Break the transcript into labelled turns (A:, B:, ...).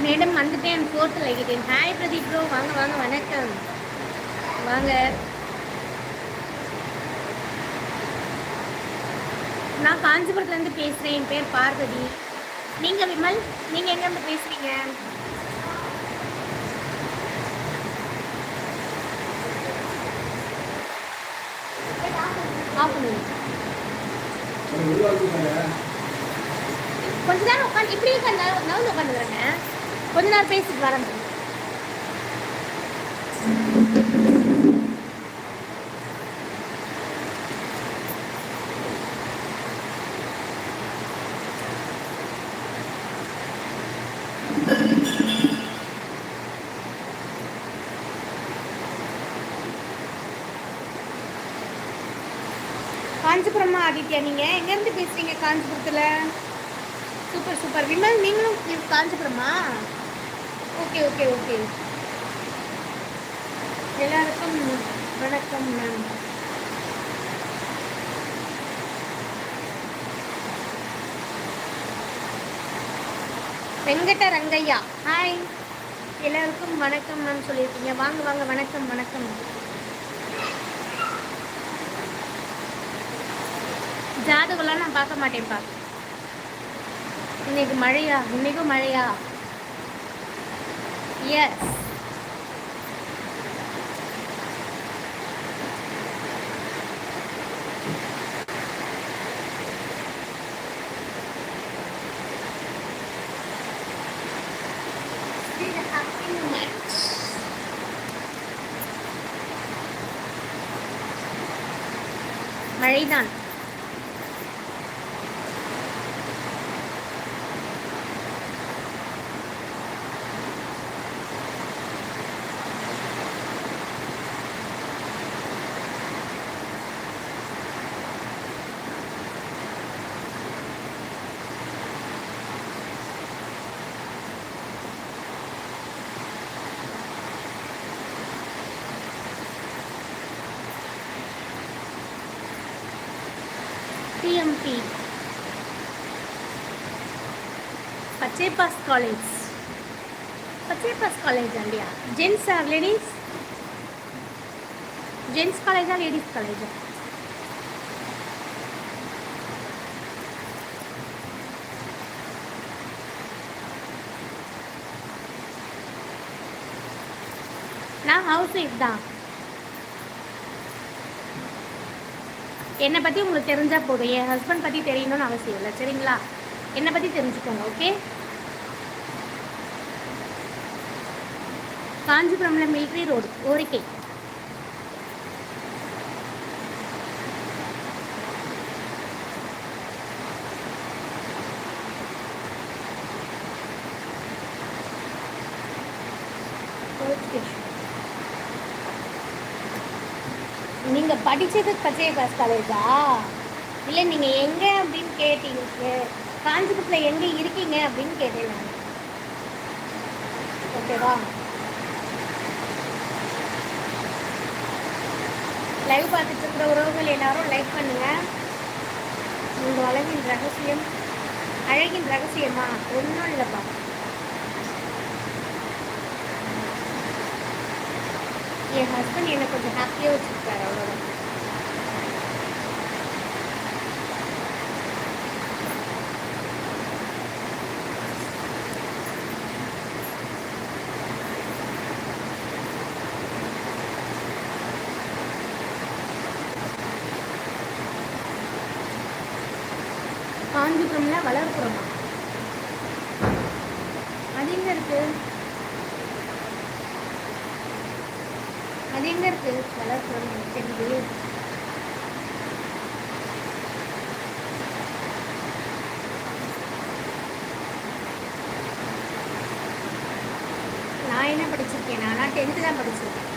A: Madam வந்துட்டேன் ஃபோர்த்தில் ஆகிட்டேன் hi Pradeep bro வாங்க வாங்க. வணக்கம். வாங்க. நான் காஞ்சிபுரத்துலேருந்து பேசுகிறேன் என் பேர் பார்வதி. நீங்கள் விமல் நீங்கள் எங்கேருந்து பேசுகிறீங்க கொஞ்ச நேரம் உட்காந்து இப்படியே உட்காந்து நவந்து கொஞ்ச நேரம் பேசிட்டு வரேன். காஞ்சிபுரமா ஆதித்யா நீங்க. எங்க இருந்து பேசுறீங்க காஞ்சிபுரத்துல? Super super. விமல் நீங்களும் காஞ்சிபுரமா ஓகே ஓகே ஓகே. எல்லாருக்கும் வணக்கம் மேம். வெங்கட ரங்கையா. ஹாய் எல்லாருக்கும் வணக்கம் மேம் சொல்லியிருக்கீங்க. வாங்க வாங்க வணக்கம் வணக்கம். ஜாதகம்லாம் நான் பார்க்க மாட்டேன்ப்பா இன்னைக்கு மழையா? இன்னைக்கும் மழையா? S மழைதான் TMP Pachaiyappas college Pachaiyappas college இல்லையா ஜென்ஸ் ஆர் லேடிஸ் ஜென்ஸ் காலேஜா லேடிஸ் காலேஜா நான் ஹவுஸ் என்னை பற்றி உங்களுக்கு தெரிஞ்சால் போதும். என் ஹஸ்பண்ட் பற்றி தெரியணும்னு அவசியம் இல்லை. சரிங்களா? என்னை பற்றி தெரிஞ்சுக்கோங்க ஓகே காஞ்சிபுரம்ல மிலிட்ரி ரோடு ஓரிக்கை. ஓகே நீங்கள் படித்தது படிச்சது காலேஜா? இல்லை நீங்கள் எங்கே அப்படின்னு கேட்டீங்க. காஞ்சிபுரத்தில் எங்கே இருக்கீங்க அப்படின்னு கேட்டேன் நான். ஓகேவா லைவ் பார்த்துட்டு இருக்கிற உறவுகள் எல்லாரும் லைக் பண்ணுங்க. உங்கள் அழகின் ரகசியம் அழகின் ரகசியமா? ஒன்றும் இல்லைப்பா. என் ஹஸ்பண்ட் என்னை கொஞ்சம் ஹாப்பியாக வச்சுருக்காரு அவ்வளோதான் காஞ்சிபுரம்ல வளர்ப்புறம் அது எங்க இருக்கு அது எங்க இருக்கு வளர்ப்புறம் எனக்கு தெரியலையே நான் என்ன படிச்சிருக்கேன்? நான் டென்த்து தான் படிச்சிருக்கேன்.